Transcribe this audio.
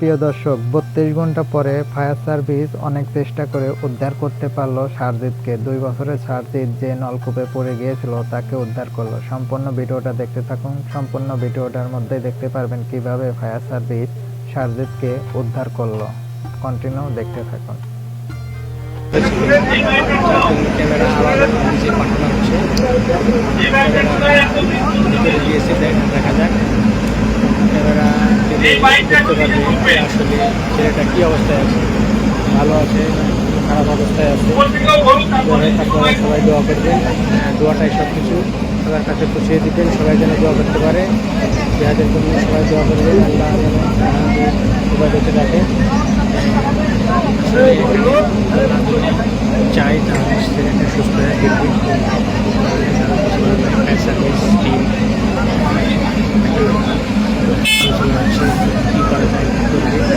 প্রিয় দর্শক, বত্রিশ ঘণ্টা পরে ফায়ার সার্ভিস অনেক চেষ্টা করে উদ্ধার করতে পারল সারজিৎকে। দুই বছরের সারজিৎ যে নলকূপে পড়ে গিয়েছিল, তাকে উদ্ধার করল। সম্পূর্ণ ভিডিওটা দেখতে থাকুন। সম্পূর্ণ ভিডিওটার মধ্যে দেখতে পারবেন কীভাবে ফায়ার সার্ভিস সারজিৎকে উদ্ধার করল। কন্টিনিউ দেখতে থাকুন। দেখ- যাক। দেখতে পারবে আসলে ছেলেটা কী অবস্থায় আছে ভালো আছে খারাপ অবস্থায় আছে? আপনারা সবাই দোয়া করবেন। দোয়াটাই সব কিছু সবার কাছে পৌঁছে দিবেন সবাই যেন দোয়া করতে পারে। যাদের জন্য সবাই দোয়া করবেন আল্লাহ যেন সবাই বেঁচে রাখে। চাই তাহলে ছেলেটা সুস্থ হয়ে ফিরবে ফায়ার সার্ভিস টিম আলোচনা হচ্ছে কী করা যায় কী করবে